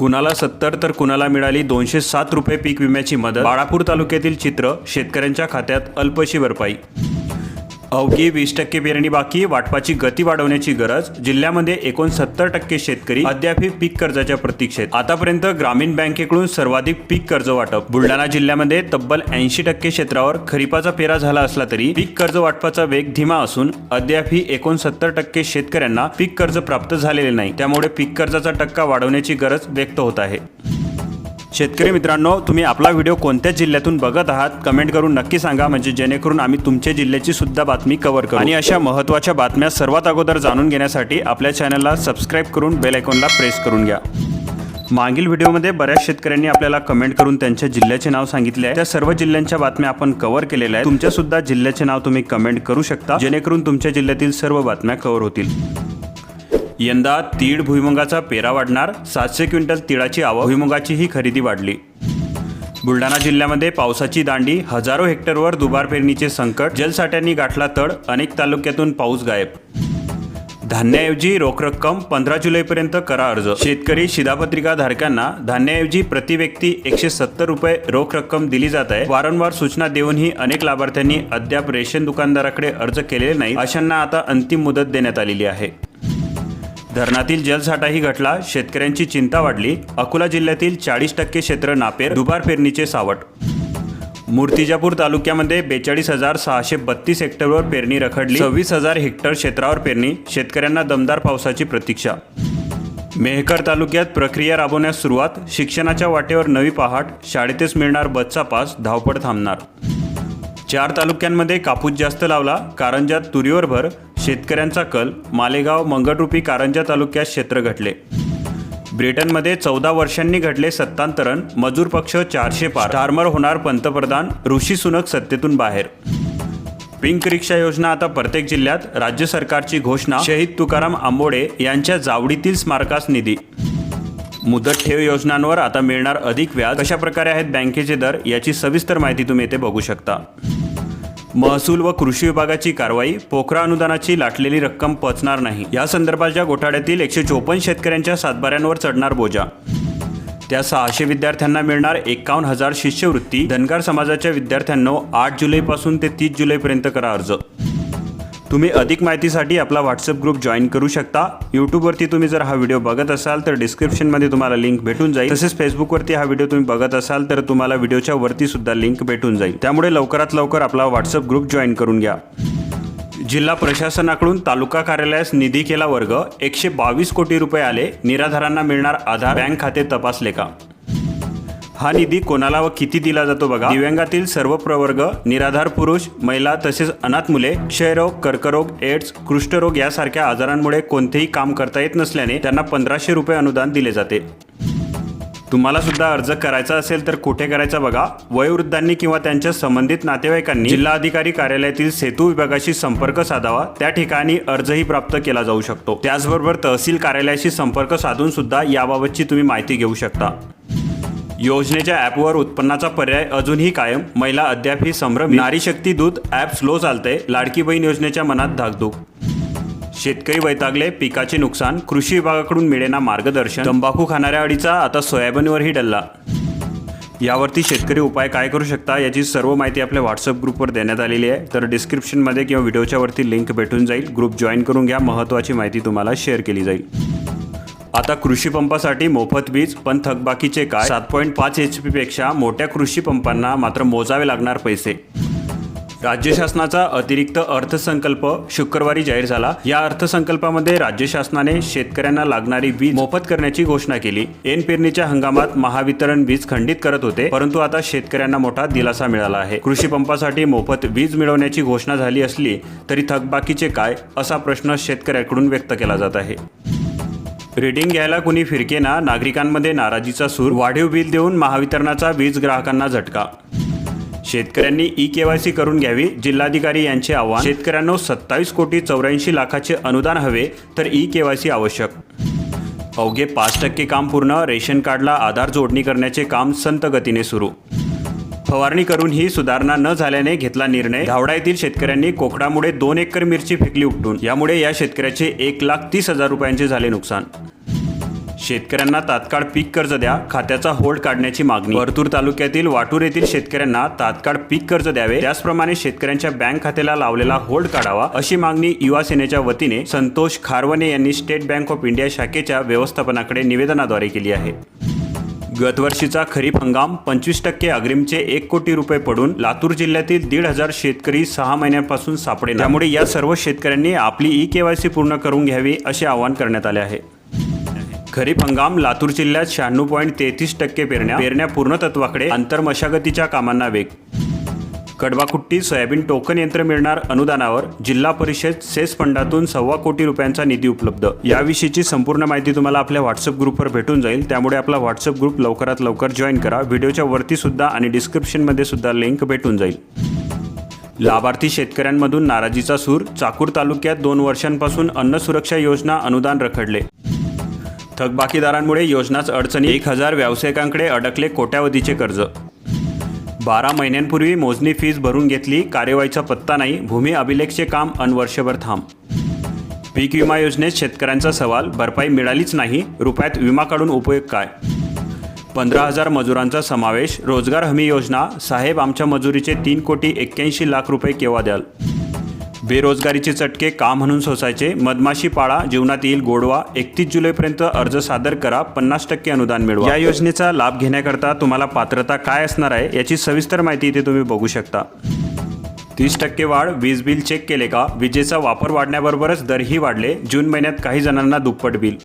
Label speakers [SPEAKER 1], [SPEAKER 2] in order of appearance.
[SPEAKER 1] कुणाला सत्तर तर कुणाला मिळाली दोनशे सात रुपये पीक विम्याची मदत? बाळापूर तालुक्यातील चित्र शेतकऱ्यांच्या खात्यात अल्पशी भरपाई अवघी वीस टक्के पेरणी बाकी वाटपाची गती वाढवण्याची गरज जिल्ह्यामध्ये एकोणसत्तर टक्के शेतकरी अद्यापही पीक कर्जाच्या प्रतीक्षेत. आतापर्यंत ग्रामीण बँकेकडून सर्वाधिक पीक कर्ज वाटप. बुलढाणा जिल्ह्यामध्ये तब्बल ऐंशी टक्के क्षेत्रावर खरीपाचा पेरा झाला असला तरी पीक कर्ज वाटपाचा वेग धीमा असून अद्यापही एकोणसत्तर टक्के शेतकऱ्यांना पीक कर्ज प्राप्त झालेले नाही. त्यामुळे पीक कर्जाचा टक्का वाढवण्याची गरज व्यक्त होत आहे. शेतकरी मित्रांनो तुम्ही आपला व्हिडिओ कोणत्या जिल्ह्यातून बघत आहात कमेंट करून नक्की सांगा. म्हणजे जेणेकरून आम्ही तुमच्या जिल्ह्याची सुद्धा बातमी कव्हर करू. आणि अशा महत्त्वाच्या बातम्या सर्वात अगोदर जाणून घेण्यासाठी आपल्या चॅनलला सबस्क्राईब करून बेल आयकॉनला प्रेस करून घ्या. मागील व्हिडिओमध्ये बऱ्याच शेतकऱ्यांनी आपल्याला कमेंट करून त्यांच्या जिल्ह्याचे नाव सांगितले आहे. त्या सर्व जिल्ह्यांच्या बातम्या आपण कव्हर केलेल्या आहेत. तुमच्या सुद्धा जिल्ह्याचे नाव तुम्ही कमेंट करू शकता. जेणेकरून तुमच्या जिल्ह्यातील सर्व बातम्या कव्हर होतील. यंदा तीळ भुईमुगाचा पेरा वाढणार सातशे क्विंटल तिळाची आवक भुईमुगाची ही खरेदी वाढली. बुलढाणा जिल्ह्यामध्ये पावसाची दांडी हजारो हेक्टरवर दुबार पेरणीचे संकट जलसाठ्यांनी गाठला तड अनेक तालुक्यातून पाऊस गायब. धान्याऐवजी रोख रक्कम पंधरा जुलैपर्यंत करा अर्ज. शेतकरी शिधापत्रिका धारकांना धान्याऐवजी प्रति व्यक्ती एकशे सत्तर रुपये रोख रक्कम दिली जात आहे. वारंवार सूचना देऊनही अनेक लाभार्थ्यांनी अद्याप रेशन दुकानदाराकडे अर्ज केलेले नाही अशांना आता अंतिम मुदत देण्यात आलेली आहे. धरणातील जलसाठाही घटला शेतकऱ्यांची चिंता वाढली. अकोला जिल्ह्यातील चाळीस टक्के क्षेत्र नापेर दुबार पेरणीचे सावट. मूर्तिजापूर तालुक्यामध्ये बेचाळीस हजार सहाशे बत्तीस हेक्टरवर पेरणी रखडली. सव्वीस हजार हेक्टर क्षेत्रावर पेरणी. शेतकऱ्यांना दमदार पावसाची प्रतीक्षा. मेहकर तालुक्यात प्रक्रिया राबवण्यास सुरुवात. शिक्षणाच्या वाटेवर नवी पहाट. शाळेतच मिळणार बसचा पास. धावपळ थांबणार. चार तालुक्यांमध्ये कापूस जास्त लावला. कारंजात तुरीवर भर. शेतकऱ्यांचा कल मालेगाव मंगटरूपी कारंजा तालुक्यात क्षेत्र घटले. ब्रिटनमध्ये चौदा वर्षांनी घडले सत्तांतरण मजूर पक्ष चारशे पार. स्टार्मर होणार पंतप्रधान ऋषी सुनक सत्तेतून बाहेर. पिंक रिक्षा योजना आता प्रत्येक जिल्ह्यात राज्य सरकारची घोषणा. शहीद तुकाराम आंबोडे यांच्या जावडीतील स्मारकास निधी. मुदत ठेव योजनांवर आता मिळणार अधिक व्याज. कशा प्रकारे आहेत बँकेचे दर याची सविस्तर माहिती तुम्ही येथे बघू शकता. महसूल व कृषी विभागाची कारवाई पोखरा अनुदानाची लाटलेली रक्कम पचणार नाही. या संदर्भाच्या घोटाळ्यातील एकशे चोपन्न शेतकऱ्यांच्या सातबाऱ्यांवर चढणार बोजा. त्या सहाशे विद्यार्थ्यांना मिळणार एकावन्न हजार शिष्यवृत्ती. धनगर समाजाच्या विद्यार्थ्यांनो आठ जुलैपासून ते तीस जुलैपर्यंत करा अर्ज. तुम्ही अधिक माहितीसाठी आपला व्हॉट्सअप ग्रुप जॉईन करू शकता. यूट्यूबवरती तुम्ही जर हा व्हिडिओ बघत असाल तर डिस्क्रिप्शनमध्ये तुम्हाला लिंक भेटून जाईल. तसेच फेसबुकवरती हा व्हिडिओ तुम्ही बघत असाल तर तुम्हाला व्हिडिओच्या वरती सुद्धा लिंक भेटून जाईल. त्यामुळे लवकरात लवकर आपला व्हॉट्सअप ग्रुप जॉईन करून घ्या. जिल्हा प्रशासनाकडून तालुका कार्यालयास निधी केला वर्ग एकशे बावीस कोटी रुपये आले. निराधारांना मिळणार आधार बँक खाते तपासले का? हा निधी कोणाला व किती दिला जातो बघा? दिव्यांगातील सर्व प्रवर्ग निराधार पुरुष महिला तसेच अनाथ मुले क्षयरोग कर्करोग एड्स कुष्ठरोग यासारख्या आजारांमुळे कोणतेही काम करता येत नसल्याने त्यांना पंधराशे रुपये अनुदान दिले जाते. तुम्हाला सुद्धा अर्ज करायचा असेल तर कुठे करायचा बघा? वयोवृद्धांनी किंवा त्यांच्या संबंधित नातेवाईकांनी जिल्हा अधिकारी कार्यालयातील सेतू विभागाशी संपर्क साधावा. त्या ठिकाणी अर्जही प्राप्त केला जाऊ शकतो. त्याचबरोबर तहसील कार्यालयाशी संपर्क साधून सुद्धा याबाबतची तुम्ही माहिती घेऊ शकता. योजनेच्या ॲपवर उत्पन्नाचा पर्याय अजूनही कायम. महिला अद्याप ही संभ्रम नारी शक्ती दूत ॲप स्लो चालते लाडकी बहीण योजनेच्या मनात धाकधूक. शेतकरी वैतागले. पिकाचे नुकसान. कृषी विभागाकडून मिळेना मार्गदर्शन. तंबाखू खाणाऱ्या अडीचा आता सोयाबीनवरही डल्ला. यावरती शेतकरी उपाय काय करू शकता याची सर्व माहिती आपल्या व्हॉट्सअप ग्रुपवर देण्यात आलेली आहे. तर डिस्क्रिप्शनमध्ये किंवा व्हिडिओच्या वरती लिंक भेटून जाईल. ग्रुप जॉईन करून घ्या. महत्त्वाची माहिती तुम्हाला शेअर केली जाईल. आता कृषी पंपासाठी मोफत वीज पण थकबाकीचे काय? सात पॉईंट पाच एच पी पेक्षा मोठ्या कृषी पंपांना मात्र मोजावे लागणार पैसे. राज्य शासनाचा अतिरिक्त अर्थसंकल्प शुक्रवारी जाहीर झाला. या अर्थसंकल्पामध्ये राज्य शासनाने शेतकऱ्यांना लागणारी वीज मोफत करण्याची घोषणा केली. एन पेरणीच्या हंगामात महावितरण वीज खंडित करत होते परंतु आता शेतकऱ्यांना मोठा दिलासा मिळाला आहे. कृषी पंपासाठी मोफत वीज मिळवण्याची घोषणा झाली असली तरी थकबाकीचे काय? असा प्रश्न शेतकऱ्याकडून व्यक्त केला जात आहे. रिडिंग घ्यायला कुणी फिरकेना नागरिकांमध्ये नाराजीचा सूर वाढीव बिल देऊन महावितरणाचा वीज ग्राहकांना झटका. शेतकऱ्यांनी ई केवायसी करून घ्यावी जिल्हाधिकारी यांचे आव्हान. शेतकऱ्यांनो सत्तावीस कोटी चौऱ्याऐंशी लाखाचे अनुदान हवे तर ई केवायसी आवश्यक. अवघे पाच टक्के काम पूर्ण रेशन कार्डला आधार जोडणी करण्याचे काम संत गतीने सुरू. फवारणी करून ही सुधारणा न झाल्याने घेतला निर्णय. धावडा येथील शेतकऱ्यांनी कोकडामुळे दोन एकर मिरची फेकली उपटून. यामुळे या शेतकऱ्याचे एक लाख तीस हजार रुपयांचे झाले नुकसान. शेतकऱ्यांना तात्काळ पीक कर्ज द्या खात्याचा होल्ड काढण्याची मागणी. परतूर तालुक्यातील वाटूर येथील शेतकऱ्यांना तात्काळ पीक कर्ज द्यावे. त्याचप्रमाणे शेतकऱ्यांच्या बँक खात्याला लावलेला होल्ड काढावा अशी मागणी युवा सेनेच्या वतीने संतोष खारवणे यांनी स्टेट बँक ऑफ इंडिया शाखेच्या व्यवस्थापनाकडे निवेदनाद्वारे केली आहे. गतवर्षीचा खरीप हंगाम पंचवीस टक्के अग्रिमचे एक कोटी रुपये पडून लातूर जिल्ह्यातील दीड हजार शेतकरी सहा महिन्यांपासून सापडे त्यामुळे या सर्व शेतकऱ्यांनी आपली ई केवायसी पूर्ण करून घ्यावी असे आवाहन करण्यात आले आहे. खरीप हंगाम लातूर जिल्ह्यात शहाण्णव पॉईंट तेहतीस टक्के पेरण्या पेरण्या पूर्णतत्वाकडे आंतरमशागतीच्या कामांना वेग. कडवाकुट्टी सोयाबीन टोकन यंत्र मिळणार अनुदानावर जिल्हा परिषद सेस फंडातून सव्वा कोटी रुपयांचा निधी उपलब्ध. याविषयीची संपूर्ण माहिती तुम्हाला आपल्या व्हॉट्सअप ग्रुपवर भेटून जाईल. त्यामुळे आपला व्हॉट्सअप ग्रुप लवकरात लवकर जॉईन करा. व्हिडिओच्या वरती सुद्धा आणि डिस्क्रिप्शनमध्ये सुद्धा लिंक भेटून जाईल. लाभार्थी शेतकऱ्यांमधून नाराजीचा सूर. चाकूर तालुक्यात दोन वर्षांपासून अन्न सुरक्षा योजना अनुदान रखडले. थकबाकीदारांमुळे योजनाच अडचणी. एक हजार व्यावसायिकांकडे अडकले कोट्यावधीचे कर्ज. बारा महिन्यांपूर्वी मोजणी फीज भरून घेतली कार्यवाहीचा पत्ता नाही भूमी अभिलेखचे काम अन वर्षभर थांब. पीक विमा योजनेत शेतकऱ्यांचा सवाल भरपाई मिळालीच नाही रुपयात विमा काढून उपयोग काय? पंधरा हजार मजुरांचा समावेश रोजगार हमी योजना साहेब आमच्या मजुरीचे तीन कोटी एक्क्याऐंशी लाख रुपये केव्हा द्याल? बेरोजगारीचे चटके का म्हणून सोसायचे? मधमाशी पाळा जीवनात येईल गोडवा. एकतीस जुलैपर्यंत अर्ज सादर करा पन्नास टक्के अनुदान मिळवा. या योजनेचा लाभ घेण्याकरता तुम्हाला पात्रता काय असणार आहे याची सविस्तर माहिती इथे तुम्ही बघू शकता. तीस टक्के वाढ वीज बिल चेक केले का? विजेचा वापर वाढण्याबरोबरच दरही वाढले. जून महिन्यात काही जणांना दुप्पट बिल.